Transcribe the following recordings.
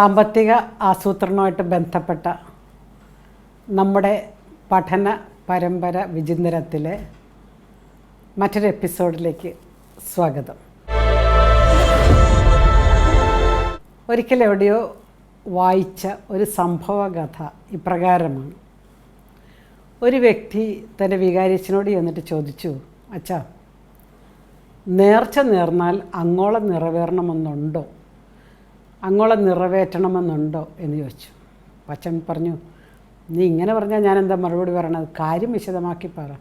സാമ്പത്തിക ആസൂത്രണവുമായിട്ട് ബന്ധപ്പെട്ട നമ്മുടെ പഠന പരമ്പര വിചിന്തനത്തിലെ മറ്റൊരു എപ്പിസോഡിലേക്ക് സ്വാഗതം. ഒരിക്കൽ എവിടെയോ വായിച്ച ഒരു സംഭവകഥ ഇപ്രകാരമാണ്. ഒരു വ്യക്തി തന്റെ വികാരിച്ചനോട് ചെന്നിട്ട് ചോദിച്ചു അച്ഛാ നേർച്ച നേർന്നാൽ അങ്ങോളം നിറവേറണമെന്നുണ്ടോ? അങ്ങോളം നിറവേറ്റണമെന്നുണ്ടോ എന്ന് ചോദിച്ചു. പച്ചൻ പറഞ്ഞു നീ ഇങ്ങനെ പറഞ്ഞാൽ ഞാൻ എന്താ മറുപടി പറയണത്? കാര്യം വിശദമാക്കി പറ.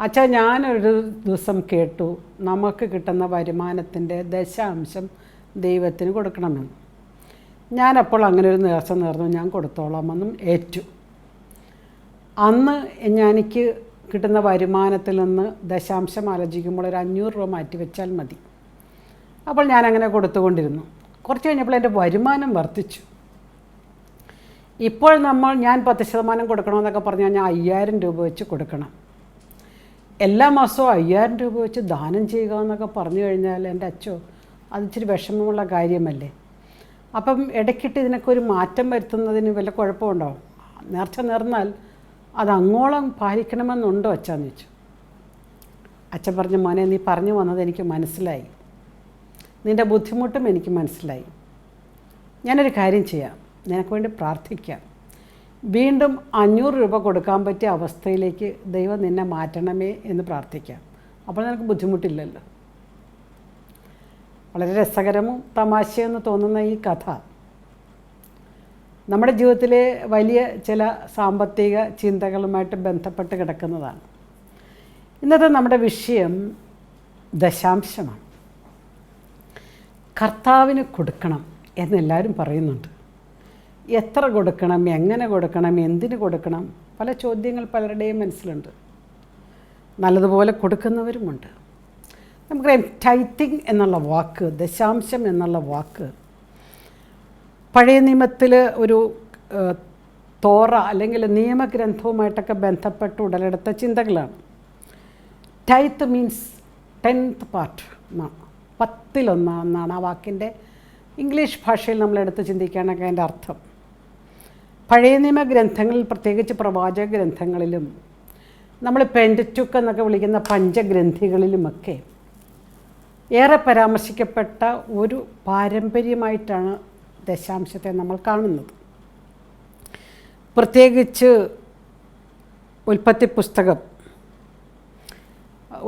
അച്ഛാ ഞാനൊരു ദിവസം കേട്ടു നമുക്ക് കിട്ടുന്ന വരുമാനത്തിന്റെ ദശാംശം ദൈവത്തിന് കൊടുക്കണമെന്ന്. ഞാനപ്പോൾ അങ്ങനെ ഒരു നേർച്ച നേർന്നു ഞാൻ കൊടുത്തോളാമെന്നും ഏറ്റു. അന്ന് ഞാനിക്ക് കിട്ടുന്ന വരുമാനത്തിൽ നിന്ന് ദശാംശം ആലോചിക്കുമ്പോൾ ഒരു അഞ്ഞൂറ് രൂപ മാറ്റി വെച്ചാൽ മതി. അപ്പോൾ ഞാനങ്ങനെ കൊടുത്തുകൊണ്ടിരുന്നു. കുറച്ച് കഴിഞ്ഞപ്പോൾ എന്റെ വരുമാനം വർദ്ധിച്ചു. ഇപ്പോൾ നമ്മൾ ഞാൻ പത്ത് ശതമാനം കൊടുക്കണമെന്നൊക്കെ പറഞ്ഞു കഴിഞ്ഞാൽ അയ്യായിരം രൂപ വെച്ച് കൊടുക്കണം. എല്ലാ മാസവും അയ്യായിരം രൂപ വെച്ച് ദാനം ചെയ്യുക എന്നൊക്കെ പറഞ്ഞു കഴിഞ്ഞാൽ എന്റെ അച്ഛോ അത് ഇച്ചിരി വിഷമമുള്ള കാര്യമല്ലേ? അപ്പം ഇടയ്ക്കിട്ട് ഇതിനൊക്കെ ഒരു മാറ്റം വരുത്തുന്നതിന് വല്ല കുഴപ്പമുണ്ടോ? നേർച്ച നേർന്നാൽ അത് അങ്ങോളം പാലിക്കണമെന്നുണ്ടോ അച്ഛാന്ന് ചോദിച്ചു. അച്ഛൻ പറഞ്ഞു മോനെ നീ പറഞ്ഞു വന്നത് എനിക്ക് മനസ്സിലായി. നിന്റെ ബുദ്ധിമുട്ടും എനിക്ക് മനസ്സിലായി. ഞാനൊരു കാര്യം ചെയ്യാം. നിനക്ക് വേണ്ടി പ്രാർത്ഥിക്കാം. വീണ്ടും അഞ്ഞൂറ് രൂപ കൊടുക്കാൻ പറ്റിയ അവസ്ഥയിലേക്ക് ദൈവം നിന്നെ മാറ്റണമേ എന്ന് പ്രാർത്ഥിക്കാം. അപ്പോൾ നിനക്ക് ബുദ്ധിമുട്ടില്ലല്ലോ. വളരെ രസകരവും തമാശയെന്ന് തോന്നുന്ന ഈ കഥ. നമ്മുടെ ജീവിതത്തിലെ വലിയ ചില സാമ്പത്തിക ചിന്തകളുമായിട്ട് ബന്ധപ്പെട്ട് കിടക്കുന്നതാണ്. ഇന്നത്തെ നമ്മുടെ വിഷയം ദശാംശമാണ്. കർത്താവിന് കൊടുക്കണം എന്നെല്ലാവരും പറയുന്നുണ്ട്. എത്ര കൊടുക്കണം എങ്ങനെ കൊടുക്കണം എന്തിന് കൊടുക്കണം പല ചോദ്യങ്ങൾ പലരുടെയും മനസ്സിലുണ്ട്. നല്ലതുപോലെ കൊടുക്കുന്നവരുമുണ്ട്. നമുക്കറിയാം ടൈത്തിങ് എന്നുള്ള വാക്ക് ദശാംശം എന്നുള്ള വാക്ക് പഴയ നിയമത്തിൽ ഒരു തോറ അല്ലെങ്കിൽ നിയമഗ്രന്ഥവുമായിട്ടൊക്കെ ബന്ധപ്പെട്ട് ഉടലെടുത്ത ചിന്തകളാണ്. ടൈത്ത് മീൻസ് ടെൻത്ത് പാർട്ട് എന്നാണ് പത്തിലൊന്നാണെന്നാണ് ആ വാക്കിന്റെ ഇംഗ്ലീഷ് ഭാഷയിൽ നമ്മൾ എടുത്ത് ചിന്തിക്കുകയാണെങ്കിൽ അതിന്റെ അർത്ഥം. പഴയ നിയമ ഗ്രന്ഥങ്ങളിൽ പ്രത്യേകിച്ച് പ്രവാചക ഗ്രന്ഥങ്ങളിലും നമ്മൾ പെൻഡറ്റുക്ക് എന്നൊക്കെ വിളിക്കുന്ന പഞ്ചഗ്രന്ഥികളിലുമൊക്കെ ഏറെ പരാമർശിക്കപ്പെട്ട ഒരു പാരമ്പര്യമായിട്ടാണ് ദശാംശത്തെ നമ്മൾ കാണുന്നത്. പ്രത്യേകിച്ച് ഉൽപ്പത്തി പുസ്തകം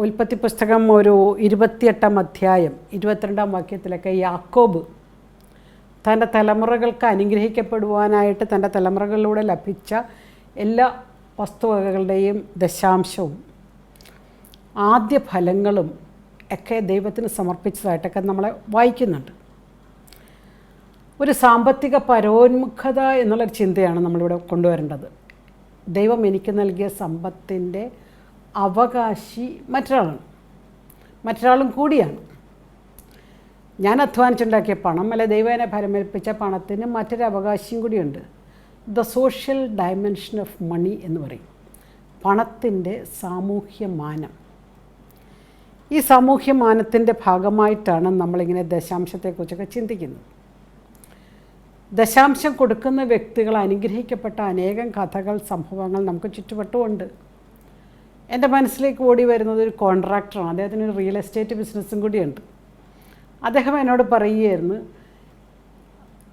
ഉൽപ്പത്തി പുസ്തകം ഒരു ഇരുപത്തിയെട്ടാം അധ്യായം ഇരുപത്തിരണ്ടാം വാക്യത്തിലൊക്കെ യാക്കോബ് തന്റെ തലമുറകൾക്ക് അനുഗ്രഹിക്കപ്പെടുവാനായിട്ട് തന്റെ തലമുറകളിലൂടെ ലഭിച്ച എല്ലാ വസ്തുവകകളുടെയും ദശാംശവും ആദ്യ ഫലങ്ങളും ഒക്കെ ദൈവത്തിന് സമർപ്പിച്ചതായിട്ടൊക്കെ നമ്മളെ വായിക്കുന്നുണ്ട്. ഒരു സാമ്പത്തിക പരോന്മുഖത എന്നുള്ളൊരു ചിന്തയാണ് നമ്മളിവിടെ കൊണ്ടുവരേണ്ടത്. ദൈവം എനിക്ക് നൽകിയ സമ്പത്തിന്റെ അവകാശി മറ്റൊരാളാണ്. മറ്റൊരാളും കൂടിയാണ്. ഞാൻ അധ്വാനിച്ചുണ്ടാക്കിയ പണം അല്ലെ ദൈവനെ ഫലമേൽപ്പിച്ച പണത്തിന് മറ്റൊരു അവകാശിയും കൂടിയുണ്ട്. The social dimension of money എന്ന് പറയും. പണത്തിന്റെ സാമൂഹ്യ മാനം. ഈ സാമൂഹ്യ മാനത്തിന്റെ ഭാഗമായിട്ടാണ് നമ്മളിങ്ങനെ ദശാംശത്തെക്കുറിച്ചൊക്കെ ചിന്തിക്കുന്നത്. ദശാംശം കൊടുക്കുന്ന വ്യക്തികൾ അനുഗ്രഹിക്കപ്പെട്ട അനേകം കഥകൾ സംഭവങ്ങൾ നമുക്ക് ചുറ്റുവട്ടമുണ്ട്. എന്റെ മനസ്സിലേക്ക് ഓടി വരുന്നത് ഒരു കോൺട്രാക്ടറാണ്. അദ്ദേഹത്തിന് ഒരു റിയൽ എസ്റ്റേറ്റ് ബിസിനസ്സും കൂടിയുണ്ട്. അദ്ദേഹം എന്നോട് പറയുകയായിരുന്നു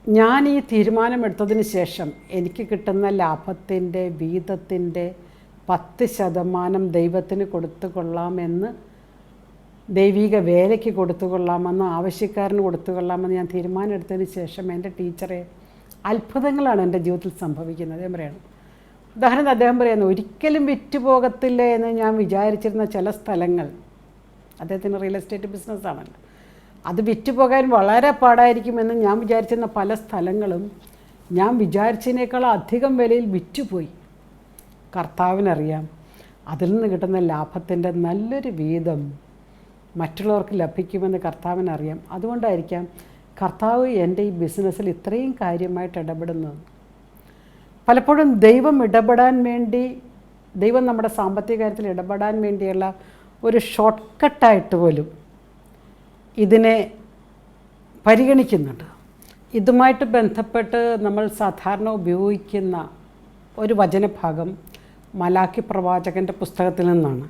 ഞാൻ ഈ തീരുമാനമെടുത്തതിന് ശേഷം എനിക്ക് കിട്ടുന്ന ലാഭത്തിന്റെ വീതത്തിന്റെ പത്ത് ശതമാനം ദൈവത്തിന് കൊടുത്തു കൊള്ളാമെന്ന് ദൈവിക വേലയ്ക്ക് കൊടുത്തു കൊള്ളാമെന്ന് ആവശ്യക്കാരന് കൊടുത്തു കൊള്ളാമെന്ന് ഞാൻ തീരുമാനമെടുത്തതിന് ശേഷം എന്റെ ടീച്ചറെ അത്ഭുതങ്ങളാണ് എന്റെ ജീവിതത്തിൽ സംഭവിക്കുന്നത്. അദ്ദേഹം പറയണം ഉദാഹരണത്തിന് അദ്ദേഹം പറയുന്നു ഒരിക്കലും വിറ്റുപോകത്തില്ല എന്ന് ഞാൻ വിചാരിച്ചിരുന്ന ചില സ്ഥലങ്ങൾ. അദ്ദേഹത്തിന് റിയൽ എസ്റ്റേറ്റ് ബിസിനസ്സാണല്ലോ അത് വിറ്റുപോകാൻ വളരെ പാടായിരിക്കുമെന്ന് ഞാൻ വിചാരിച്ചിരുന്ന പല സ്ഥലങ്ങളും ഞാൻ വിചാരിച്ചതിനേക്കാൾ അധികം വിലയിൽ വിറ്റുപോയി. കർത്താവിനറിയാം അതിൽ നിന്ന് കിട്ടുന്ന ലാഭത്തിന്റെ നല്ലൊരു വീതം മറ്റുള്ളവർക്ക് ലഭിക്കുമെന്ന് കർത്താവിനറിയാം. അതുകൊണ്ടായിരിക്കാം കർത്താവ് എന്റെ ഈ ബിസിനസ്സിൽ ഇത്രയും കാര്യമായിട്ട് ഇടപെടുന്നത്. പലപ്പോഴും ദൈവം ഇടപെടാൻ വേണ്ടി ദൈവം നമ്മുടെ സാമ്പത്തിക കാര്യത്തിൽ ഇടപെടാൻ വേണ്ടിയുള്ള ഒരു ഷോർട്ട് കട്ടായിട്ട് പോലും ഇതിനെ പരിഗണിക്കുന്നുണ്ട്. ഇതുമായിട്ട് ബന്ധപ്പെട്ട് നമ്മൾ സാധാരണ ഉപയോഗിക്കുന്ന ഒരു വചനഭാഗം മലാക്കി പ്രവാചകന്റെ പുസ്തകത്തിൽ നിന്നാണ്.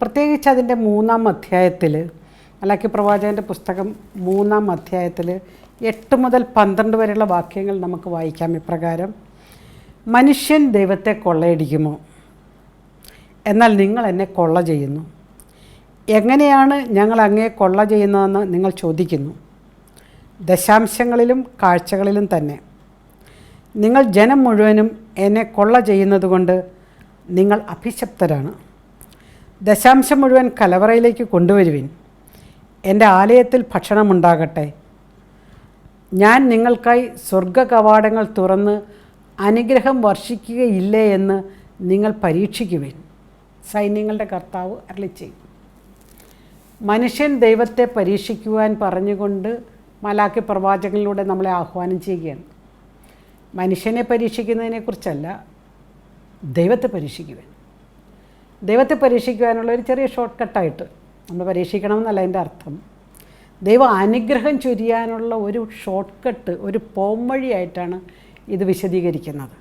പ്രത്യേകിച്ച് അതിന്റെ മൂന്നാം അധ്യായത്തിൽ മലാക്കി പ്രവാചകന്റെ പുസ്തകം മൂന്നാം അധ്യായത്തിൽ എട്ട് മുതൽ പന്ത്രണ്ട് വരെയുള്ള വാക്യങ്ങൾ നമുക്ക് വായിക്കാം. ഇപ്രകാരം മനുഷ്യൻ ദൈവത്തെ കൊള്ളയടിക്കുമോ? എന്നാൽ നിങ്ങൾ എന്നെ കൊള്ള ചെയ്യുന്നു. എങ്ങനെയാണ് ഞങ്ങൾ അങ്ങേ കൊള്ള ചെയ്യുന്നതെന്ന് നിങ്ങൾ ചോദിക്കുന്നു. ദശാംശങ്ങളിലും കാഴ്ചകളിലും തന്നെ. നിങ്ങൾ ജനം മുഴുവനും എന്നെ കൊള്ള ചെയ്യുന്നതുകൊണ്ട് നിങ്ങൾ അഭിശപ്തരാണ്. ദശാംശം മുഴുവൻ കലവറയിലേക്ക് കൊണ്ടുവരുവിൻ. എന്റെ ആലയത്തിൽ ഭക്ഷണമുണ്ടാകട്ടെ. ഞാൻ നിങ്ങൾക്കായി സ്വർഗ കവാടങ്ങൾ തുറന്ന് അനുഗ്രഹം വർഷിക്കുകയില്ലേ എന്ന് നിങ്ങൾ പരീക്ഷിക്കുവിൻ. സൈന്യങ്ങളുടെ കർത്താവ് അരളി ചെയ്യും. മനുഷ്യൻ ദൈവത്തെ പരീക്ഷിക്കുവാൻ പറഞ്ഞുകൊണ്ട് മലാക്കി പ്രവാചകനിലൂടെ നമ്മളെ ആഹ്വാനം ചെയ്യുകയാണ്. മനുഷ്യനെ പരീക്ഷിക്കുന്നതിനെക്കുറിച്ചല്ല ദൈവത്തെ പരീക്ഷിക്കുവാൻ. ദൈവത്തെ പരീക്ഷിക്കുവാനുള്ള ഒരു ചെറിയ ഷോർട്ട് കട്ടായിട്ട് നമ്മൾ പരീക്ഷിക്കണമെന്നല്ല അതിന്റെ അർത്ഥം. ദൈവം അനുഗ്രഹം ചൊരിയാനുള്ള ഒരു ഷോർട്ട് കട്ട് ഒരു പോംവഴിയായിട്ടാണ് ഇത് വിശദീകരിക്കുന്നത്.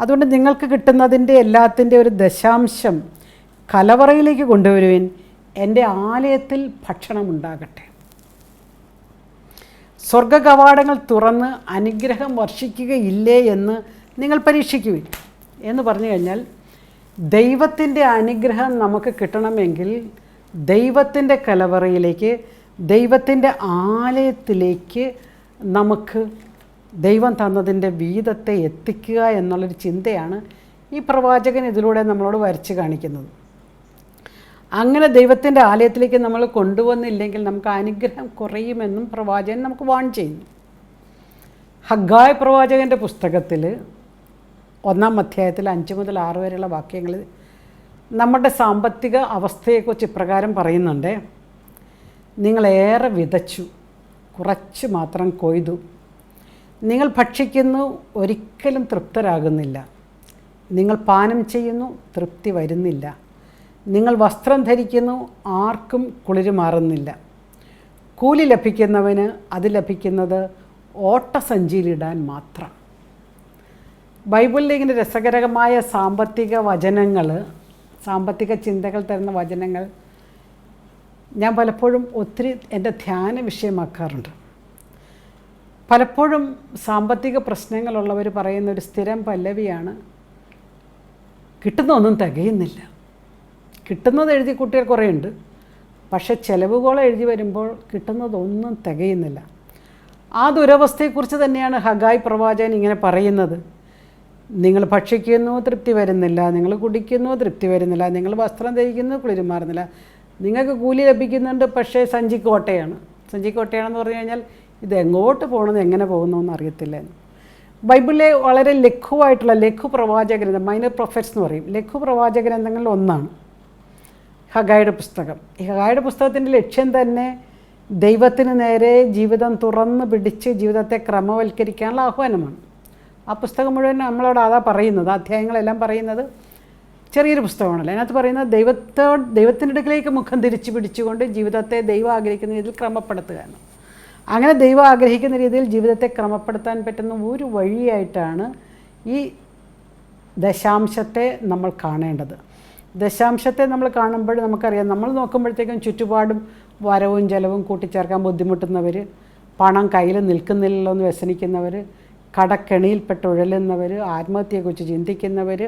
അതുകൊണ്ട് നിങ്ങൾക്ക് കിട്ടുന്നതിന്റെ എല്ലാത്തിന്റെ ഒരു ദശാംശം കലവറയിലേക്ക് കൊണ്ടുവരുവിൻ. എന്റെ ആലയത്തിൽ ഭക്ഷണമുണ്ടാകട്ടെ സ്വർഗ കവാടങ്ങൾ തുറന്ന് അനുഗ്രഹം വർഷിക്കുകയില്ലേ എന്ന് നിങ്ങൾ പരീക്ഷിക്കുവിൻ. എന്ന് പറഞ്ഞു കഴിഞ്ഞാൽ ദൈവത്തിന്റെ അനുഗ്രഹം നമുക്ക് കിട്ടണമെങ്കിൽ ദൈവത്തിന്റെ കലവറയിലേക്ക് ദൈവത്തിന്റെ ആലയത്തിലേക്ക് നമുക്ക് ദൈവം തന്നതിന്റെ വീതത്തെ എത്തിക്കുക എന്നുള്ളൊരു ചിന്തയാണ് ഈ പ്രവാചകൻ ഇതിലൂടെ നമ്മളോട് വരച്ച് കാണിക്കുന്നത്. അങ്ങനെ ദൈവത്തിന്റെ ആലയത്തിലേക്ക് നമ്മൾ കൊണ്ടുവന്നില്ലെങ്കിൽ നമുക്ക് അനുഗ്രഹം കുറയുമെന്നും പ്രവാചകൻ നമുക്ക് വാൺ ചെയ്യുന്നു. ഹഗായ പ്രവാചകന്റെ പുസ്തകത്തിൽ ഒന്നാം അധ്യായത്തിൽ അഞ്ച് മുതൽ ആറ് വരെയുള്ള വാക്യങ്ങൾ നമ്മുടെ സാമ്പത്തിക അവസ്ഥയെക്കുറിച്ച് ഇപ്രകാരം പറയുന്നുണ്ട്. നിങ്ങളേറെ വിതച്ചു കുറച്ച് മാത്രം കൊയ്തു നിങ്ങൾ ഭക്ഷിക്കുന്നു ഒരിക്കലും തൃപ്തരാകുന്നില്ല. നിങ്ങൾ പാനം ചെയ്യുന്നു തൃപ്തി വരുന്നില്ല. നിങ്ങൾ വസ്ത്രം ധരിക്കുന്നു ആർക്കും കുളിര് മാറുന്നില്ല കൂലി ലഭിക്കുന്നവന് അത് ലഭിക്കുന്നത് ഓട്ടസഞ്ചിയിലിടാൻ മാത്രം. ബൈബിളിലെ ഇങ്ങനെ രസകരമായ സാമ്പത്തിക വചനങ്ങൾ സാമ്പത്തിക ചിന്തകൾ തരുന്ന വചനങ്ങൾ ഞാൻ പലപ്പോഴും ഒത്തിരി എന്റെ ധ്യാന വിഷയമാക്കാറുണ്ട്. പലപ്പോഴും സാമ്പത്തിക പ്രശ്നങ്ങളുള്ളവർ പറയുന്ന ഒരു സ്ഥിരം പല്ലവിയാണ് കിട്ടുന്നൊന്നും തികയുന്നില്ല. കിട്ടുന്നത് എഴുതി കുട്ടികൾ കുറേ ഉണ്ട് പക്ഷേ ചിലവുകൾ എഴുതി വരുമ്പോൾ കിട്ടുന്നതൊന്നും തികയുന്നില്ല. ആ ദുരവസ്ഥയെക്കുറിച്ച് തന്നെയാണ് ഹഗായ് പ്രവാചകൻ ഇങ്ങനെ പറയുന്നത്. നിങ്ങൾ ഭക്ഷിക്കുന്നു തൃപ്തി വരുന്നില്ല. നിങ്ങൾ കുടിക്കുന്നു തൃപ്തി വരുന്നില്ല. നിങ്ങൾ വസ്ത്രം ധരിക്കുന്നു കുളിരുമാറുന്നില്ല നിങ്ങൾക്ക് കൂലി ലഭിക്കുന്നുണ്ട് പക്ഷേ സഞ്ചിക്കോട്ടയാണ്. സഞ്ചിക്കോട്ടയാണെന്ന് സഞ്ചി കോട്ടയാണെന്ന് പറഞ്ഞു കഴിഞ്ഞാൽ ഇത് എങ്ങോട്ട് പോകണമെന്ന് എങ്ങനെ പോകുന്നു എന്ന് അറിയത്തില്ല ബൈബിളിലെ വളരെ ലഘുവായിട്ടുള്ള ലഘു പ്രവാചകൻ മൈനർ പ്രൊഫറ്റ്സ് എന്ന് പറയും. ലഘു പ്രവാചക ഗ്രന്ഥങ്ങളിൽ ഒന്നാണ് ഹഗായുടെ പുസ്തകം. ഈ ഹഗായുടെ പുസ്തകത്തിന്റെ ലക്ഷ്യം തന്നെ ദൈവത്തിന് നേരെ ജീവിതം തുറന്ന് പിടിച്ച് ജീവിതത്തെ ക്രമവൽക്കരിക്കാനുള്ള ആഹ്വാനമാണ്. ആ പുസ്തകം മുഴുവൻ നമ്മളോട് അതാ പറയുന്നത് അധ്യായങ്ങളെല്ലാം പറയുന്നത് ചെറിയൊരു പുസ്തകമാണല്ലോ. അതിനകത്ത് പറയുന്നത് ദൈവത്തോ ദൈവത്തിന്റെ അടുക്കിലേക്ക് മുഖം തിരിച്ചു പിടിച്ചുകൊണ്ട് ജീവിതത്തെ ദൈവം ആഗ്രഹിക്കുന്ന രീതിയിൽ ക്രമപ്പെടുത്തുക എന്ന്. അങ്ങനെ ദൈവം ആഗ്രഹിക്കുന്ന രീതിയിൽ ജീവിതത്തെ ക്രമപ്പെടുത്താൻ പറ്റുന്ന ഒരു വഴിയായിട്ടാണ് ഈ ദശാംശത്തെ നമ്മൾ കാണേണ്ടത്. ദശാംശത്തെ നമ്മൾ കാണുമ്പോൾ നമുക്കറിയാം നമ്മൾ നോക്കുമ്പോഴത്തേക്കും ചുറ്റുപാടും വരവും ചെലവും കൂട്ടിച്ചേർക്കാൻ ബുദ്ധിമുട്ടുന്നവർ പണം കയ്യിൽ നിൽക്കുന്നില്ലല്ലോ എന്ന് വ്യസനിക്കുന്നവർ കടക്കെണിയിൽപ്പെട്ട് ഉഴലുന്നവർ ആത്മഹത്യയെക്കുറിച്ച് ചിന്തിക്കുന്നവർ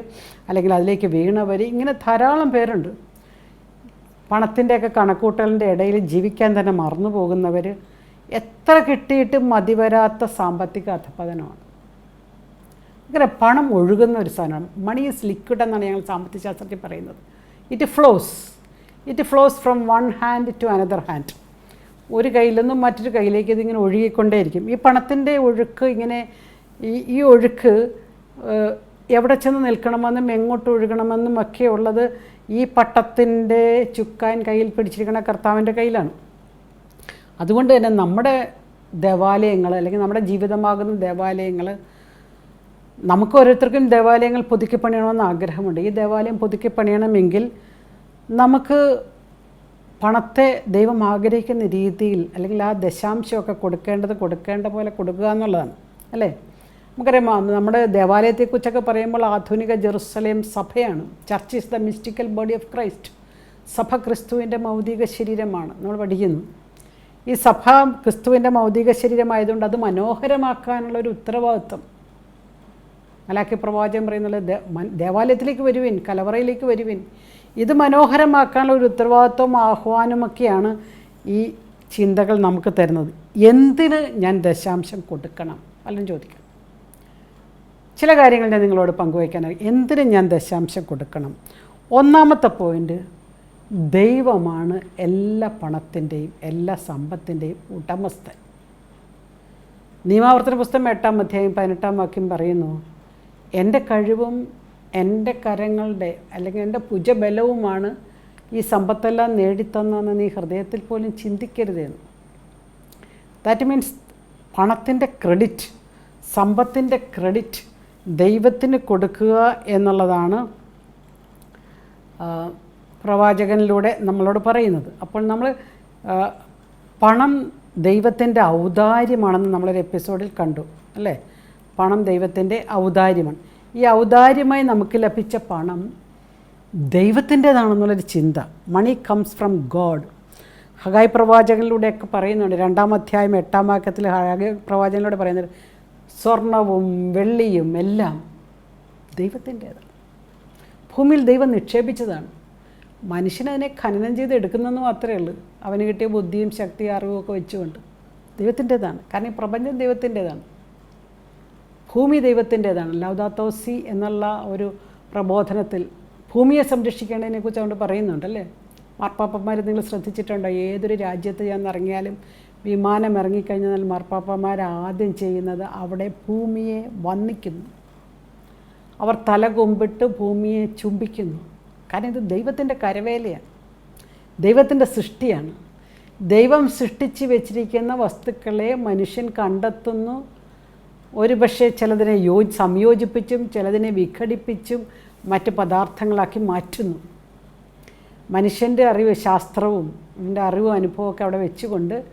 അല്ലെങ്കിൽ അതിലേക്ക് വീണവർ ഇങ്ങനെ ധാരാളം പേരുണ്ട്. പണത്തിന്റെയൊക്കെ കണക്കൂട്ടലിന്റെ ഇടയിൽ ജീവിക്കാൻ തന്നെ മറന്നു പോകുന്നവർ എത്ര കിട്ടിയിട്ടും മതിവരാത്ത സാമ്പത്തിക അധപതനമാണ്. ഇങ്ങനെ പണം ഒഴുകുന്ന ഒരു സാധനമാണ്. മണി ഈസ് ലിക്വിഡ് എന്നാണ് ഞങ്ങൾ സാമ്പത്തിക ശാസ്ത്രത്തിൽ പറയുന്നത്. It flows it flows from one hand to another hand ഒരു കയ്യിൽ നിന്നും മറ്റൊരു കയ്യിലേക്ക് ഇതിങ്ങനെ ഒഴുകിക്കൊണ്ടേയിരിക്കും. ഈ പണത്തിന്റെ ഒഴുക്ക് ഇങ്ങനെ ഈ ഈ ഒഴുക്ക് എവിടെ ചെന്ന് നിൽക്കണമെന്നും എങ്ങോട്ട് ഒഴുകണമെന്നും ഒക്കെ ഉള്ളത് ഈ പട്ടത്തിന്റെ ചുക്കാൻ കയ്യിൽ പിടിച്ചിരിക്കുന്ന കർത്താവിന്റെ കയ്യിലാണ്. അതുകൊണ്ട് തന്നെ നമ്മുടെ ദേവാലയങ്ങൾ അല്ലെങ്കിൽ നമ്മുടെ ജീവിതമാകുന്ന ദേവാലയങ്ങൾ നമുക്ക് ഓരോരുത്തർക്കും ദേവാലയങ്ങൾ പുതുക്കി പണിയണമെന്ന് ആഗ്രഹമുണ്ട്. ഈ ദേവാലയം പുതുക്കി പണിയണമെങ്കിൽ നമുക്ക് പണത്തെ ദൈവം ആഗ്രഹിക്കുന്ന രീതിയിൽ അല്ലെങ്കിൽ ആ ദശാംശമൊക്കെ കൊടുക്കേണ്ടത് കൊടുക്കേണ്ട പോലെ കൊടുക്കുക എന്നുള്ളതാണ്. അല്ലേ? നമുക്കറിയാം നമ്മുടെ ദേവാലയത്തെക്കുറിച്ചൊക്കെ പറയുമ്പോൾ ആധുനിക ജെറുസലേം സഭയാണ്. Church is the mystical body of Christ സഭ ക്രിസ്തുവിന്റെ മൗതിക ശരീരമാണ്. നമ്മൾ പഠിക്കുന്നു. ഈ സഭ ക്രിസ്തുവിന്റെ മൗതിക ശരീരമായതുകൊണ്ട് അത് മനോഹരമാക്കാനുള്ള ഒരു ഉത്തരവാദിത്വം. മലാക്കി പ്രവാചകം പറയുന്നത് ദേവാലയത്തിലേക്ക് വരുവിൻ കലവറയിലേക്ക് വരുവിൻ. ഇത് മനോഹരമാക്കാനുള്ള ഒരു ഉത്തരവാദിത്വം ആഹ്വാനമൊക്കെയാണ് ഈ ചിന്തകൾ നമുക്ക് തരുന്നത്. എന്തിന് ഞാൻ ദശാംശം കൊടുക്കണം? പലരും ചോദിക്കണം ചില കാര്യങ്ങൾ ഞാൻ നിങ്ങളോട് പങ്കുവയ്ക്കാനായി. എന്തിന് ഞാൻ ദശാംശം കൊടുക്കണം? ഒന്നാമത്തെ പോയിന്റ് ദൈവമാണ് എല്ലാ പണത്തിന്റെയും എല്ലാ സമ്പത്തിന്റെയും ഉടമസ്ഥൻ. നിയമാവർത്തന പുസ്തകം എട്ടാം അധ്യായം പതിനെട്ടാം വാക്യം പറയുന്നു എന്റെ കഴിവും എന്റെ കരങ്ങളുടെ അല്ലെങ്കിൽ എന്റെ ഭുജബലവുമാണ് ഈ സമ്പത്തെല്ലാം നേടിത്തന്നതെന്ന് നീ ഹൃദയത്തിൽ പോലും ചിന്തിക്കരുതെന്ന് ദാറ്റ് മീൻസ് പണത്തിന്റെ ക്രെഡിറ്റ് സമ്പത്തിന്റെ ക്രെഡിറ്റ് ദൈവത്തിന് കൊടുക്കുക എന്നുള്ളതാണ് പ്രവാചകനിലൂടെ നമ്മളോട് പറയുന്നത്. അപ്പോൾ നമ്മൾ പണം ദൈവത്തിന്റെ ഔദാര്യമാണെന്ന് നമ്മളൊരു എപ്പിസോഡിൽ കണ്ടു അല്ലേ? പണം ദൈവത്തിന്റെ ഔദാര്യമാണ്. ഈ ഔദാര്യമായി നമുക്ക് ലഭിച്ച പണം ദൈവത്തിന്റേതാണെന്നുള്ളൊരു ചിന്ത. Money comes from God Haggai പ്രവാചകനിലൂടെയൊക്കെ പറയുന്നുണ്ട്. രണ്ടാം അധ്യായം എട്ടാം വാക്യത്തിൽ ഹഗായ് പ്രവാചകനിലൂടെ പറയുന്നത് സ്വർണവും വെള്ളിയും എല്ലാം ദൈവത്തിന്റേതാണ്. ഭൂമിയിൽ ദൈവം നിക്ഷേപിച്ചതാണ്. മനുഷ്യനതിനെ ഖനനം ചെയ്ത് എടുക്കുന്നെന്ന് മാത്രമേ ഉള്ളൂ. അവന് കിട്ടിയ ബുദ്ധിയും ശക്തിയും അറിവും ഒക്കെ വെച്ചുകൊണ്ട്. ദൈവത്തിന്റേതാണ്. കാരണം ഈ പ്രപഞ്ചം ദൈവത്തിന്റേതാണ്. ഭൂമി ദൈവത്തിന്റേതാണ്. ലൗദാത്തോസി എന്നുള്ള ഒരു പ്രബോധനത്തിൽ ഭൂമിയെ സംരക്ഷിക്കേണ്ടതിനെക്കുറിച്ച് അതുകൊണ്ട് പറയുന്നുണ്ടല്ലേ? മാർപ്പാപ്പന്മാർ നിങ്ങൾ ശ്രദ്ധിച്ചിട്ടുണ്ടോ? ഏതൊരു രാജ്യത്ത് ഞാൻ ഇറങ്ങിയാലും വിമാനം ഇറങ്ങിക്കഴിഞ്ഞാൽ മാർപ്പാപ്പന്മാർ ആദ്യം ചെയ്യുന്നത് അവിടെ ഭൂമിയെ വന്ദിക്കുന്നു. അവർ തല കുമ്പിട്ട് ഭൂമിയെ ചുംബിക്കുന്നു. കാരണം ഇത് ദൈവത്തിന്റെ കരവേലയാണ്. ദൈവത്തിന്റെ സൃഷ്ടിയാണ്. ദൈവം സൃഷ്ടിച്ച് വെച്ചിരിക്കുന്ന വസ്തുക്കളെ മനുഷ്യൻ കണ്ടെത്തുന്നു. ഒരുപക്ഷെ ചിലതിനെ യോ സംയോജിപ്പിച്ചും ചിലതിനെ വിഘടിപ്പിച്ചും മറ്റ് പദാർത്ഥങ്ങളാക്കി മാറ്റുന്നു. മനുഷ്യന്റെ അറിവ് ശാസ്ത്രവും എന്റെ അറിവും അനുഭവമൊക്കെ അവിടെ വെച്ചുകൊണ്ട്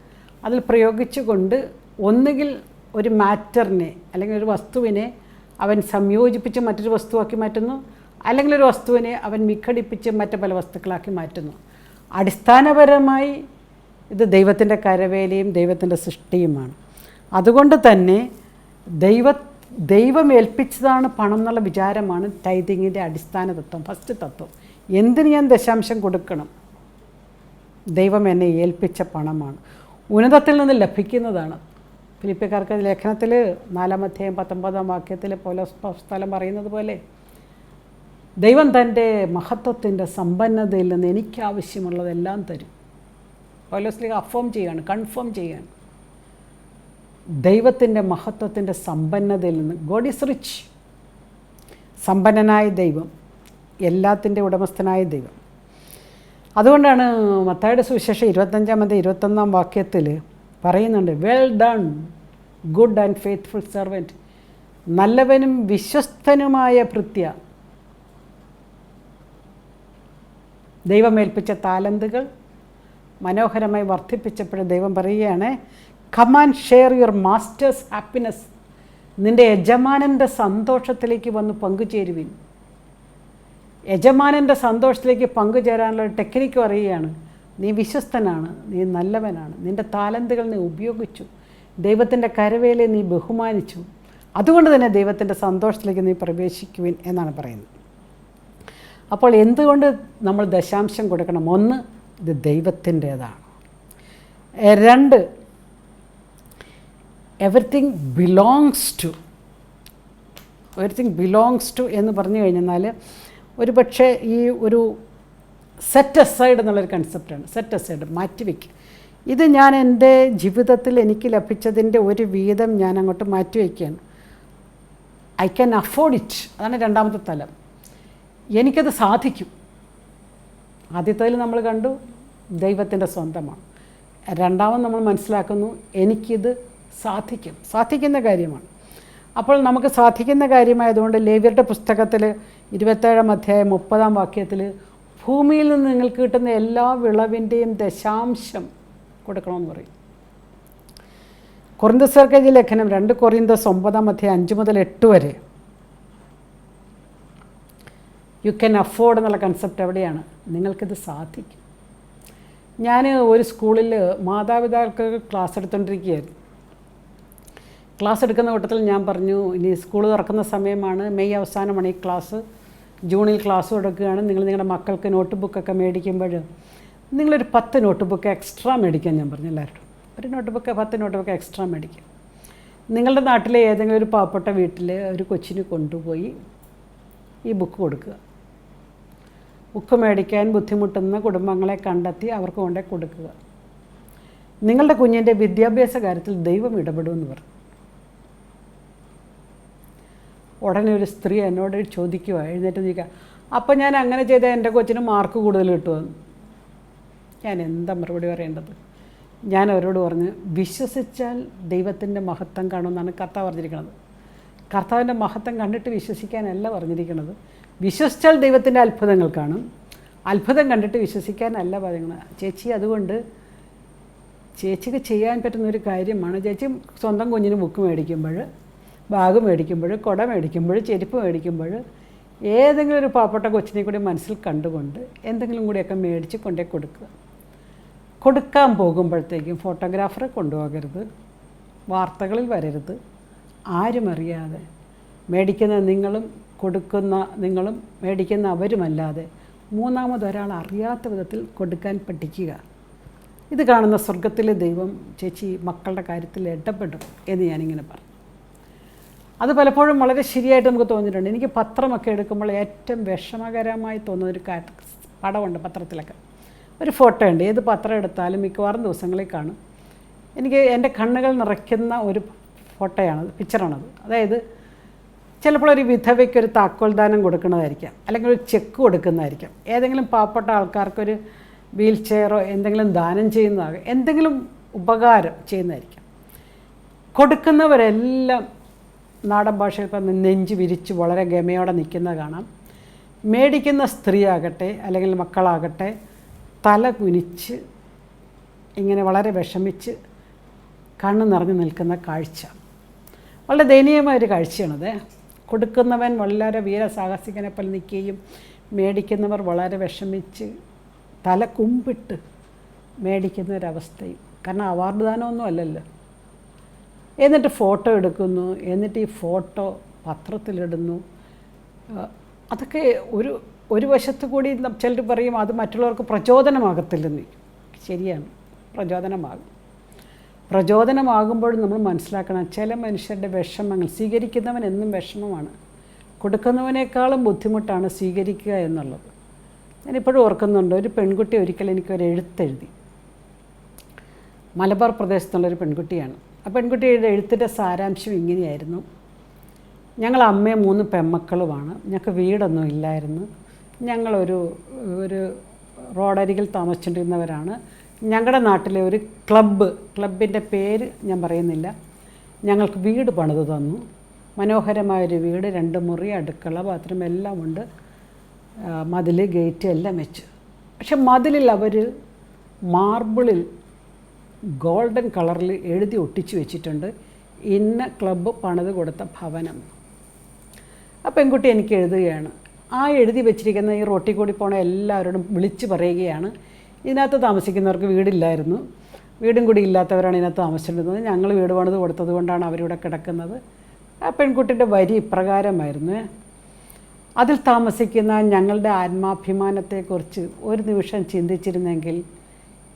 അതിൽ പ്രയോഗിച്ചുകൊണ്ട് ഒന്നുകിൽ ഒരു മാറ്ററിനെ അല്ലെങ്കിൽ ഒരു വസ്തുവിനെ അവൻ സംയോജിപ്പിച്ച് മറ്റൊരു വസ്തുവാക്കി മാറ്റുന്നു അല്ലെങ്കിൽ ഒരു വസ്തുവിനെ അവൻ വിഘടിപ്പിച്ച് മറ്റ് പല വസ്തുക്കളാക്കി മാറ്റുന്നു. അടിസ്ഥാനപരമായി ഇത് ദൈവത്തിന്റെ കരവേലയും ദൈവത്തിന്റെ സൃഷ്ടിയുമാണ്. അതുകൊണ്ട് തന്നെ ദൈവ ദൈവം ഏൽപ്പിച്ചതാണ് പണം എന്നുള്ള വിചാരമാണ് ടൈതിങ്ങിന്റെ അടിസ്ഥാന തത്വം ഫസ്റ്റ് തത്വം. എന്തിന് ഞാൻ ദശാംശം കൊടുക്കണം? ദൈവം എന്നെ ഏൽപ്പിച്ച പണമാണ്. ഉന്നതത്തിൽ നിന്ന് ലഭിക്കുന്നതാണ്. ഫിലിപ്പിക്കാർക്ക് ലേഖനത്തിൽ നാലാമധ്യായം പത്തൊമ്പതാം വാക്യത്തിൽ പോലെ സ്ഥലം പറയുന്നത് പോലെ ദൈവം തന്റെ മഹത്വത്തിന്റെ സമ്പന്നതയിൽ നിന്ന് എനിക്കാവശ്യമുള്ളതെല്ലാം തരും. പൗലോസ്ലിക്ക് അഫോം ചെയ്യാണ് കൺഫേം ചെയ്യാണ് ദൈവത്തിന്റെ മഹത്വത്തിന്റെ സമ്പന്നതയിൽ നിന്ന് ഗോഡ് ഈസ് റിച്ച് സമ്പന്നനായ ദൈവം എല്ലാത്തിന്റെ ഉടമസ്ഥനായ ദൈവം. അതുകൊണ്ടാണ് മത്തായുടെ സുവിശേഷം ഇരുപത്തഞ്ചാമത്തെ ഇരുപത്തൊന്നാം വാക്യത്തിൽ പറയുന്നുണ്ട് well done good and faithful servant നല്ലവനും വിശ്വസ്തനുമായ ഭൃത്യ ദൈവമേൽപ്പിച്ച താലന്തുകൾ മനോഹരമായി വർദ്ധിപ്പിച്ചപ്പോഴും ദൈവം പറയുകയാണ് come on share your master's happiness നിന്റെ യജമാനന്റെ സന്തോഷത്തിലേക്ക് വന്ന് പങ്കുചേരുവിൻ. യജമാനന്റെ സന്തോഷത്തിലേക്ക് പങ്കുചേരാനുള്ള ടെക്നിക്ക് പറയുകയാണ് നീ വിശ്വസ്തനാണ് നീ നല്ലവനാണ്. നിന്റെ താലന്തുകൾ നീ ഉപയോഗിച്ചു. ദൈവത്തിന്റെ കരവേലെ നീ ബഹുമാനിച്ചു. അതുകൊണ്ട് തന്നെ ദൈവത്തിന്റെ സന്തോഷത്തിലേക്ക് നീ പ്രവേശിക്കുവിൻ എന്നാണ് പറയുന്നത്. അപ്പോൾ എന്തുകൊണ്ട് നമ്മൾ ദശാംശം കൊടുക്കണം? ഒന്ന് ഇത് ദൈവത്തിന്റേതാണ്. രണ്ട് everything belongs to everything belongs to എന്ന് പറഞ്ഞു കഴിഞ്ഞാൽ ഒരു പക്ഷേ ഈ ഒരു സെറ്റ് അസൈഡ് എന്നുള്ളൊരു കൺസെപ്റ്റാണ് സെറ്റ് അസൈഡ് മാറ്റിവെക്കുക ഇത് ഞാൻ എന്റെ ജീവിതത്തിൽ എനിക്ക് ലഭിച്ചതിന്റെ ഒരു വീതം ഞാൻ അങ്ങോട്ട് മാറ്റിവെക്കുകയാണ്. ഐ ക്യാൻ അഫോർഡ് ഇറ്റ് അതാണ് രണ്ടാമത്തെ തലം. എനിക്കത് സാധിക്കും. ആദ്യത്തേതിൽ നമ്മൾ കണ്ടു ദൈവത്തിന്റെ സ്വന്തമാണ്. രണ്ടാമത് നമ്മൾ മനസ്സിലാക്കുന്നു എനിക്കിത് സാധിക്കും. സാധിക്കുന്ന കാര്യമാണ്. അപ്പോൾ നമുക്ക് സാധിക്കുന്ന കാര്യമായതുകൊണ്ട് ലേവ്യരുടെ പുസ്തകത്തിൽ ഇരുപത്തേഴാം അധ്യായം മുപ്പതാം വാക്യത്തിൽ ഭൂമിയിൽ നിന്ന് നിങ്ങൾക്ക് കിട്ടുന്ന എല്ലാ വിളവിന്റെയും ദശാംശം കൊടുക്കണമെന്ന് പറയും. കൊറിന്തസർക്കെഴുതിയ ലേഖനം രണ്ട് കൊറിന്തസ് ഒമ്പതാം അധ്യായം അഞ്ച് മുതൽ എട്ട് വരെ യു ക്യാൻ അഫോർഡ് എന്നുള്ള കൺസെപ്റ്റ് എവിടെയാണ്? നിങ്ങൾക്കിത് സാധിക്കും. ഞാൻ ഒരു സ്കൂളിൽ മാതാപിതാക്കൾക്ക് ക്ലാസ് എടുത്തുകൊണ്ടിരിക്കുകയായിരുന്നു ക്ലാസ് എടുക്കുന്ന കൂട്ടത്തിൽ ഞാൻ പറഞ്ഞു ഇനി സ്കൂൾ തുറക്കുന്ന സമയമാണ്. മെയ് അവസാനമാണ് ഈ ക്ലാസ് ജൂണിൽ ക്ലാസ് കൊടുക്കുകയാണ്. നിങ്ങൾ നിങ്ങളുടെ മക്കൾക്ക് നോട്ട് ബുക്കൊക്കെ മേടിക്കുമ്പോൾ നിങ്ങളൊരു പത്ത് നോട്ട് ബുക്ക് എക്സ്ട്രാ മേടിക്കാൻ ഞാൻ പറഞ്ഞു എല്ലാവരോടും. ഒരു നോട്ട് ബുക്ക് പത്ത് നോട്ട് ബുക്ക് എക്സ്ട്രാ മേടിക്കും. നിങ്ങളുടെ നാട്ടിലെ ഏതെങ്കിലും ഒരു പാവപ്പെട്ട വീട്ടിൽ ഒരു കൊച്ചിന് കൊണ്ടുപോയി ഈ ബുക്ക് കൊടുക്കുക. ബുക്ക് മേടിക്കാൻ ബുദ്ധിമുട്ടുന്ന കുടുംബങ്ങളെ കണ്ടെത്തി അവർക്ക് കൊണ്ടേ കൊടുക്കുക. നിങ്ങളുടെ കുഞ്ഞിന്റെ വിദ്യാഭ്യാസ കാര്യത്തിൽ ദൈവം ഇടപെടുമെന്ന് പറഞ്ഞു. ഉടനെ ഒരു സ്ത്രീ എന്നോട് ചോദിക്കുക എഴുന്നേറ്റ് ചോദിക്കുക അപ്പം ഞാൻ അങ്ങനെ ചെയ്താൽ എന്റെ കൊച്ചിന് മാർക്ക് കൂടുതൽ കിട്ടുമെന്ന് ഞാൻ എന്താ മറുപടി പറയേണ്ടത്? ഞാൻ അവരോട് പറഞ്ഞ് വിശ്വസിച്ചാൽ ദൈവത്തിന്റെ മഹത്വം കാണുമെന്നാണ് കർത്താവ് പറഞ്ഞിരിക്കുന്നത്. കർത്താവിന്റെ മഹത്വം കണ്ടിട്ട് വിശ്വസിക്കാനല്ല പറഞ്ഞിരിക്കുന്നത്. വിശ്വസിച്ചാൽ ദൈവത്തിന്റെ അത്ഭുതങ്ങൾ കാണും. അത്ഭുതം കണ്ടിട്ട് വിശ്വസിക്കാനല്ല പറയുന്നത് ചേച്ചി അതുകൊണ്ട് ചേച്ചിക്ക് ചെയ്യാൻ പറ്റുന്ന ഒരു കാര്യമാണ്. ചേച്ചി സ്വന്തം കുഞ്ഞിന് ബുക്ക് മേടിക്കുമ്പോൾ ബാഗ് മേടിക്കുമ്പോൾ കുട മേടിക്കുമ്പോൾ ചെരുപ്പ് മേടിക്കുമ്പോൾ ഏതെങ്കിലും ഒരു പാവപ്പെട്ട കൊച്ചിനെ കൂടി മനസ്സിൽ കണ്ടുകൊണ്ട് എന്തെങ്കിലും കൂടിയൊക്കെ മേടിച്ച് കൊണ്ടേ കൊടുക്കുക. കൊടുക്കാൻ പോകുമ്പോഴത്തേക്കും ഫോട്ടോഗ്രാഫറെ കൊണ്ടുപോകരുത്. വാർത്തകളിൽ വരരുത്. ആരും അറിയാതെ മേടിക്കുന്ന നിങ്ങളും കൊടുക്കുന്ന നിങ്ങളും മേടിക്കുന്ന അവരുമല്ലാതെ മൂന്നാമതൊരാൾ അറിയാത്ത വിധത്തിൽ കൊടുക്കാൻ പഠിക്കുക. ഇത് കാണുന്ന സ്വർഗത്തിലെ ദൈവം ചേച്ചി മക്കളുടെ കാര്യത്തിൽ ഇടപെടും എന്ന് ഞാനിങ്ങനെ പറഞ്ഞു. അത് പലപ്പോഴും വളരെ ശരിയായിട്ട് നമുക്ക് തോന്നിയിട്ടുണ്ട്. എനിക്ക് പത്രമൊക്കെ എടുക്കുമ്പോൾ ഏറ്റവും വിഷമകരമായി തോന്നുന്ന ഒരു പടമുണ്ട് പത്രത്തിലൊക്കെ. ഒരു ഫോട്ടോ ഉണ്ട് ഏത് പത്രം എടുത്താലും മിക്കവാറും ദിവസങ്ങളിൽ കാണും. എനിക്ക് എന്റെ കണ്ണുകൾ നിറയ്ക്കുന്ന ഒരു ഫോട്ടോയാണത് പിക്ചറാണത്. അതായത് ചിലപ്പോൾ ഒരു വിധവയ്ക്ക് ഒരു താക്കോൽ ദാനം കൊടുക്കുന്നതായിരിക്കാം അല്ലെങ്കിൽ ഒരു ചെക്ക് കൊടുക്കുന്നതായിരിക്കാം. ഏതെങ്കിലും പാവപ്പെട്ട ആൾക്കാർക്കൊരു വീൽ ചെയറോ എന്തെങ്കിലും ദാനം ചെയ്യുന്നതാകും എന്തെങ്കിലും ഉപകാരം ചെയ്യുന്നതായിരിക്കാം. കൊടുക്കുന്നവരെല്ലാം നാടൻ ഭാഷയിൽ പറഞ്ഞ് നെഞ്ച് വിരിച്ച് വളരെ ഗമയോടെ നിൽക്കുന്നത് കാണാം. മേടിക്കുന്ന സ്ത്രീയാകട്ടെ അല്ലെങ്കിൽ മക്കളാകട്ടെ തല കുനിച്ച് ഇങ്ങനെ വളരെ വിഷമിച്ച് കണ്ണ് നിറഞ്ഞു നിൽക്കുന്ന കാഴ്ച. വളരെ ദയനീയമായ ഒരു കാഴ്ചയാണത്. കൊടുക്കുന്നവൻ വളരെ വീരസാഹസികനെ പോലെ നിൽക്കുകയും മേടിക്കുന്നവർ വളരെ വിഷമിച്ച് തല കുമ്പിട്ട് മേടിക്കുന്ന ഒരവസ്ഥയും കാരണം അവാർഡ് ദാനമൊന്നും അല്ലല്ലോ. എന്നിട്ട് ഫോട്ടോ എടുക്കുന്നു എന്നിട്ട് ഈ ഫോട്ടോ പത്രത്തിലിടുന്നു. അതൊക്കെ ഒരു ഒരു വശത്ത് കൂടി ചിലർ പറയും അത് മറ്റുള്ളവർക്ക് പ്രചോദനമാകത്തില്ലെന്ന്. ശരിയാണ് പ്രചോദനമാകും. പ്രചോദനമാകുമ്പോഴും നമ്മൾ മനസ്സിലാക്കണം. ചില മനുഷ്യരുടെ വിഷമങ്ങൾ സ്വീകരിക്കുന്നവൻ എന്നും വിഷമമാണ്. കൊടുക്കുന്നവനേക്കാളും ബുദ്ധിമുട്ടാണ് സ്വീകരിക്കുക എന്നുള്ളത്. ഞാനിപ്പോഴും ഓർക്കുന്നുണ്ട് ഒരു പെൺകുട്ടി ഒരിക്കൽ എനിക്കൊരു എഴുത്തെഴുതി. മലബാർ പ്രദേശത്തുള്ളൊരു പെൺകുട്ടിയാണ്. ആ പെൺകുട്ടിയുടെ എഴുത്തിന്റെ സാരാംശം ഇങ്ങനെയായിരുന്നു. ഞങ്ങൾ അമ്മയും മൂന്ന് പെമ്മക്കളുമാണ് ഞങ്ങൾക്ക് വീടൊന്നും ഇല്ലായിരുന്നു. ഞങ്ങളൊരു ഒരു റോഡരികിൽ താമസിച്ചുകൊണ്ടിരുന്നവരാണ്. ഞങ്ങളുടെ നാട്ടിലെ ഒരു ക്ലബ്ബ് ക്ലബിന്റെ പേര് ഞാൻ പറയുന്നില്ല. ഞങ്ങൾക്ക് വീട് പണിത് തന്നു. മനോഹരമായൊരു വീട് രണ്ട് മുറി അടുക്കള ബാത്റൂം എല്ലാം ഉണ്ട്. മതിൽ ഗേറ്റ് എല്ലാം വെച്ച്. പക്ഷെ മതിലിൽ അവർ മാർബിളിൽ ഗോൾഡൻ കളറിൽ എഴുതി ഒട്ടിച്ച് വെച്ചിട്ടുണ്ട്. ഇന്ന ക്ലബ്ബ് പണിത് കൊടുത്ത ഭവനം. ആ പെൺകുട്ടി എനിക്ക് എഴുതുകയാണ്. ആ എഴുതി വെച്ചിരിക്കുന്ന ഈ റോട്ടിൽ കൂടി പോണ എല്ലാവരോടും വിളിച്ച് പറയുകയാണ്. ഇതിനകത്ത് താമസിക്കുന്നവർക്ക് വീടില്ലായിരുന്നു. വീടും കൂടി ഇല്ലാത്തവരാണ് ഇതിനകത്ത് താമസിച്ചിരുന്നത്. ഞങ്ങൾ വീട് പണിത് കൊടുത്തത് കൊണ്ടാണ് അവരിവിടെ കിടക്കുന്നത്. ആ പെൺകുട്ടിന്റെ വരി ഇപ്രകാരമായിരുന്നു. അതിൽ താമസിക്കുന്ന ഞങ്ങളുടെ ആത്മാഭിമാനത്തെക്കുറിച്ച് ഒരു നിമിഷം ചിന്തിച്ചിരുന്നെങ്കിൽ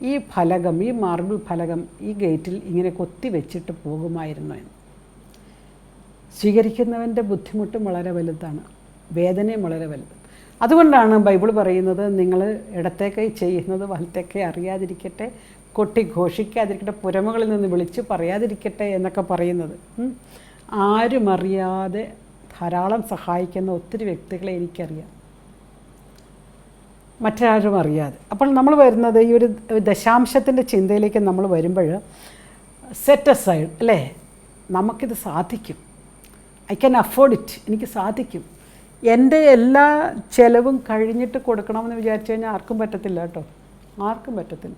ഈ ഫലകം ഈ മാർബിൾ ഫലകം ഈ ഗേറ്റിൽ ഇങ്ങനെ കൊത്തി വെച്ചിട്ട് പോകുമായിരുന്നു എന്ന്. സ്വീകരിക്കുന്നവന്റെ ബുദ്ധിമുട്ടും വളരെ വലുതാണ്. വേദനയും വളരെ വലുത് അതുകൊണ്ടാണ് ബൈബിൾ പറയുന്നത് നിങ്ങൾ ഇടത്തേക്ക് ചെയ്യുന്നത് വലത്തേക്ക് അറിയാതിരിക്കട്ടെ കൊട്ടി ഘോഷിക്കാതിരിക്കട്ടെ പുരമുകളിൽ നിന്ന് വിളിച്ച് പറയാതിരിക്കട്ടെ എന്നൊക്കെ പറയുന്നത്. ആരും അറിയാതെ ധാരാളം സഹായിക്കുന്ന ഒത്തിരി വ്യക്തികളെ എനിക്കറിയാം. മറ്റാരും അറിയാതെ. അപ്പോൾ നമ്മൾ വരുന്നത് ഈ ഒരു ദശാംശത്തിന്റെ ചിന്തയിലേക്ക് നമ്മൾ വരുമ്പോൾ സെറ്റ് അസൈഡ് അല്ലേ? നമുക്കിത് സാധിക്കും. ഐ ക്യാൻ അഫോർഡ് ഇറ്റ് എനിക്ക് സാധിക്കും. എന്റെ എല്ലാ ചിലവും കഴിഞ്ഞിട്ട് കൊടുക്കണമെന്ന് വിചാരിച്ചു കഴിഞ്ഞാൽ ആർക്കും പറ്റത്തില്ല കേട്ടോ. ആർക്കും പറ്റത്തില്ല.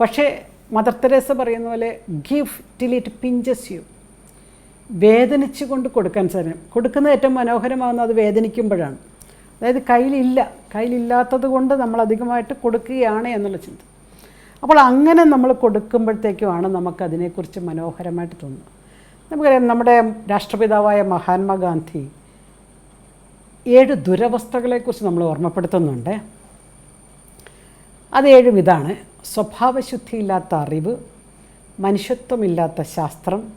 പക്ഷേ മദർ തെരേസ പറയുന്ന പോലെ give till it pinches you വേദനിച്ചു കൊണ്ട് കൊടുക്കാൻ സാധനം കൊടുക്കുന്ന ഏറ്റവും മനോഹരമാകുന്നത് അത് വേദനിക്കുമ്പോഴാണ്. അതായത് കയ്യിലില്ല. കയ്യിലില്ലാത്തത് കൊണ്ട് നമ്മൾ അധികമായിട്ട് കൊടുക്കുകയാണ് എന്നുള്ള ചിന്ത. അപ്പോൾ അങ്ങനെ നമ്മൾ കൊടുക്കുമ്പോഴത്തേക്കുമാണ് നമുക്കതിനെക്കുറിച്ച് മനോഹരമായിട്ട് തോന്നുന്നത്. നമുക്കറിയാം നമ്മുടെ രാഷ്ട്രപിതാവായ മഹാത്മാഗാന്ധി ഏഴ് ദുരവസ്ഥകളെക്കുറിച്ച് നമ്മൾ ഓർമ്മപ്പെടുത്തുന്നുണ്ട്. അത് ഏഴും ഇതാണ്. സ്വഭാവശുദ്ധിയില്ലാത്ത അറിവ് മനുഷ്യത്വമില്ലാത്ത ശാസ്ത്രം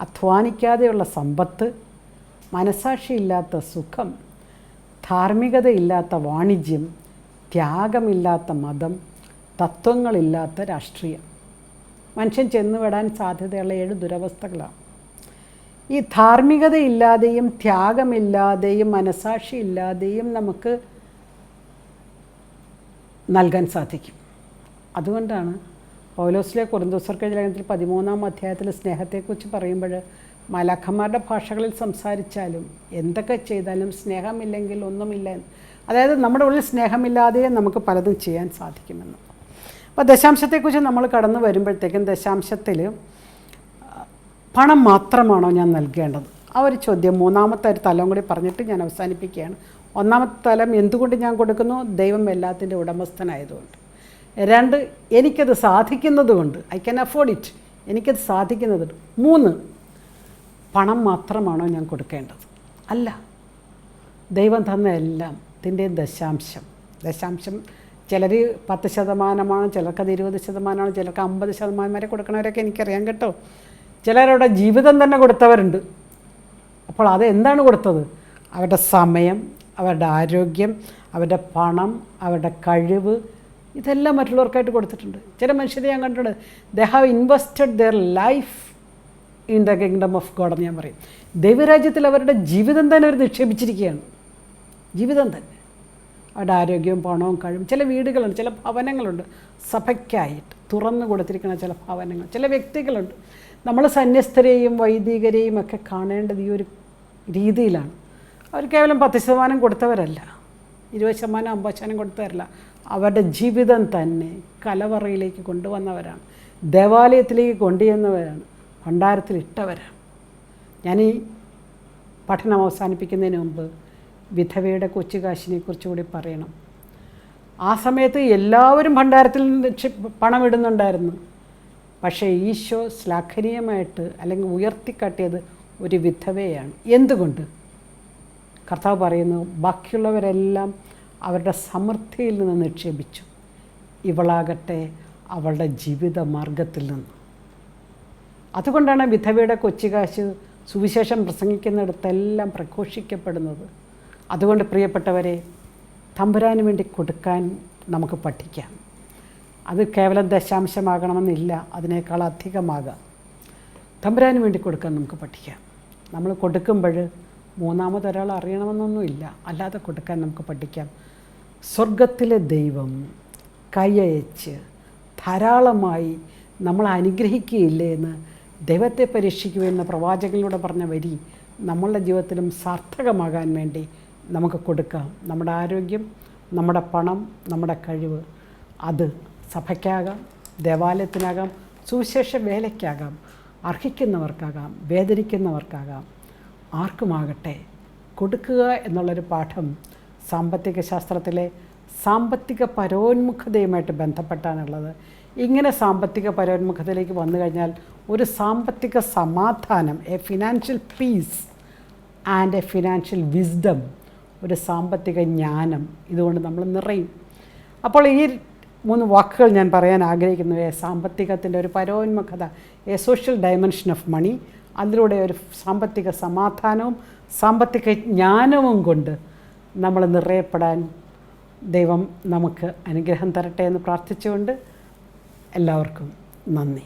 അധ്വാനിക്കാതെയുള്ള സമ്പത്ത് മനസാക്ഷിയില്ലാത്ത സുഖം ധാർമ്മികതയില്ലാത്ത വാണിജ്യം ത്യാഗമില്ലാത്ത മതം തത്വങ്ങളില്ലാത്ത രാഷ്ട്രീയം. മനുഷ്യൻ ചെന്നുവിടാൻ സാധ്യതയുള്ള ഏഴ് ദുരവസ്ഥകളാണ്. ഈ ധാർമ്മികതയില്ലാതെയും ത്യാഗമില്ലാതെയും മനസാക്ഷി ഇല്ലാതെയും നമുക്ക് നൽകാൻ സാധിക്കും. അതുകൊണ്ടാണ് പൗലോസിലെ കുറുന്തോസർക്ക് ലേഖനത്തിൽ പതിമൂന്നാം അധ്യായത്തിൽ സ്നേഹത്തെക്കുറിച്ച് പറയുമ്പോൾ മലാഖന്മാരുടെ ഭാഷകളിൽ സംസാരിച്ചാലും എന്തൊക്കെ ചെയ്താലും സ്നേഹമില്ലെങ്കിൽ ഒന്നുമില്ല അതായത് നമ്മുടെ ഉള്ളിൽ സ്നേഹമില്ലാതെ നമുക്ക് പലതും ചെയ്യാൻ സാധിക്കുമെന്ന്. അപ്പോൾ ദശാംശത്തെക്കുറിച്ച് നമ്മൾ കടന്നു വരുമ്പോഴത്തേക്കും ദശാംശത്തിൽ പണം മാത്രമാണോ ഞാൻ നൽകേണ്ടത്? ആ ഒരു ചോദ്യം മൂന്നാമത്തെ ഒരു തലം കൂടി പറഞ്ഞിട്ട് ഞാൻ അവസാനിപ്പിക്കുകയാണ്. ഒന്നാമത്തെ തലം എന്തുകൊണ്ട് ഞാൻ കൊടുക്കുന്നു? ദൈവം എല്ലാത്തിന്റെ ഉടമസ്ഥനായതുകൊണ്ട്. രണ്ട് എനിക്കത് സാധിക്കുന്നതുകൊണ്ട്. ഐ ക്യാൻ അഫോർഡ് ഇറ്റ് എനിക്കത് സാധിക്കുന്നതുകൊണ്ട്. മൂന്ന് പണം മാത്രമാണോ ഞാൻ കൊടുക്കേണ്ടത്? അല്ല. ദൈവം തന്ന എല്ലാം ഇതിന്റെ ദശാംശം. ദശാംശം ചിലർ പത്ത് ശതമാനമാണ് ചിലർക്കത് ഇരുപത് ശതമാനമാണ് ചിലർക്ക് അമ്പത് ശതമാനം വരെ കൊടുക്കണവരൊക്കെ എനിക്കറിയാം കേട്ടോ. ചിലരവിടെ ജീവിതം തന്നെ കൊടുത്തവരുണ്ട്. അപ്പോൾ അത് എന്താണ് കൊടുത്തത്? അവരുടെ സമയം അവരുടെ ആരോഗ്യം അവരുടെ പണം അവരുടെ കഴിവ് ഇതെല്ലാം മറ്റുള്ളവർക്കായിട്ട് കൊടുത്തിട്ടുണ്ട്. ചില മനുഷ്യരെ ഞാൻ കണ്ടിട്ടുണ്ട്. They have invested their life in the kingdom of God എന്ന് ഞാൻ പറയും. ദൈവരാജ്യത്തിൽ അവരുടെ ജീവിതം തന്നെ അവർ നിക്ഷേപിച്ചിരിക്കുകയാണ്. ജീവിതം തന്നെ. അവരുടെ ആരോഗ്യവും പണവും കഴിവും. ചില വീടുകളുണ്ട് ചില ഭവനങ്ങളുണ്ട്. സഭയ്ക്കായിട്ട് തുറന്നു കൊടുത്തിരിക്കുന്ന ചില ഭവനങ്ങൾ ചില വ്യക്തികളുണ്ട്. നമ്മൾ സന്യസ്തരെയും വൈദികരെയും ഒക്കെ കാണേണ്ടത് ഈ ഒരു രീതിയിലാണ്. അവർ കേവലം പത്ത് ശതമാനം കൊടുത്തവരല്ല ഇരുപത് ശതമാനം അമ്പത് ശതമാനം കൊടുത്തവരല്ല. അവരുടെ ജീവിതം തന്നെ കലവറയിലേക്ക് കൊണ്ടുവന്നവരാണ്. ദേവാലയത്തിലേക്ക് കൊണ്ടുചെന്നവരാണ്. ഭണ്ഡാരത്തിൽ ഇട്ടവരാണ് ഞാൻ ഈ പഠനം അവസാനിപ്പിക്കുന്നതിന് മുമ്പ് വിധവയുടെ കൊച്ചുകാശിനെ കുറിച്ചുകൂടി പറയണം. ആ സമയത്ത് എല്ലാവരും ഭണ്ഡാരത്തിൽ പണം ഇടുന്നുണ്ടായിരുന്നു പക്ഷേ ഈശോ ശ്ലാഘനീയമായിട്ട് അല്ലെങ്കിൽ ഉയർത്തിക്കാട്ടിയത് ഒരു വിധവയാണ് എന്തുകൊണ്ട്? കർത്താവ് പറയുന്നു ബാക്കിയുള്ളവരെല്ലാം അവരുടെ സമൃദ്ധിയിൽ നിന്ന് നിക്ഷേപിച്ചു. ഇവളാകട്ടെ അവളുടെ ജീവിത മാർഗത്തിൽ നിന്ന്. അതുകൊണ്ടാണ് വിധവയുടെ കൊച്ചുകാശ് സുവിശേഷം പ്രസംഗിക്കുന്നിടത്തെല്ലാം പ്രഘോഷിക്കപ്പെടുന്നത്. അതുകൊണ്ട് പ്രിയപ്പെട്ടവരെ തമ്പുരാന് വേണ്ടി കൊടുക്കാൻ നമുക്ക് പഠിക്കാം. അത് കേവലം ദശാംശമാകണമെന്നില്ല അതിനേക്കാൾ അധികമാകാം. തമ്പുരാന് വേണ്ടി കൊടുക്കാൻ നമുക്ക് പഠിക്കാം. നമ്മൾ കൊടുക്കുമ്പോൾ മൂന്നാമതൊരാൾ അറിയണമെന്നൊന്നുമില്ല അല്ലാതെ കൊടുക്കാൻ നമുക്ക് പഠിക്കാം. സ്വർഗത്തിലെ ദൈവം കൈയച്ച് ധാരാളമായി നമ്മൾ അനുഗ്രഹിക്കുകയില്ലേ എന്ന് ദൈവത്തെ പരീക്ഷിക്കുമെന്ന് പ്രവാചകനിലൂടെ പറഞ്ഞ വരി നമ്മളുടെ ജീവിതത്തിലും സാർത്ഥകമാകാൻ വേണ്ടി നമുക്ക് കൊടുക്കാം. നമ്മുടെ ആരോഗ്യം നമ്മുടെ പണം നമ്മുടെ കഴിവ് അത് സഭയ്ക്കാകാം ദേവാലയത്തിനാകാം സുവിശേഷ വേലയ്ക്കാകാം അർഹിക്കുന്നവർക്കാകാം വേദനിക്കുന്നവർക്കാകാം. ആർക്കുമാകട്ടെ കൊടുക്കുക എന്നുള്ളൊരു പാഠം സാമ്പത്തിക ശാസ്ത്രത്തിലെ സാമ്പത്തിക പരോന്മുഖതയുമായിട്ട് ബന്ധപ്പെട്ടാണുള്ളത്. ഇങ്ങനെ സാമ്പത്തിക പരോന്മുഖതയിലേക്ക് വന്നു കഴിഞ്ഞാൽ ഒരു സാമ്പത്തിക സമാധാനം a financial peace and a financial wisdom ഒരു സാമ്പത്തിക ജ്ഞാനം ഇതുകൊണ്ട് നമ്മൾ നിറയും. അപ്പോൾ ഈ മൂന്ന് വാക്കുകൾ ഞാൻ പറയാൻ ആഗ്രഹിക്കുന്നു. എ സാമ്പത്തികത്തിന്റെ ഒരു പരോന്മുഖത a social dimension of money അതിലൂടെ ഒരു സാമ്പത്തിക സമാധാനവും സാമ്പത്തിക ജ്ഞാനവും കൊണ്ട് നമ്മൾ നിറയപ്പെടാൻ ദൈവം നമുക്ക് അനുഗ്രഹം തരട്ടെ എന്ന് പ്രാർത്ഥിച്ചുകൊണ്ട് എല്ലാവർക്കും നന്ദി.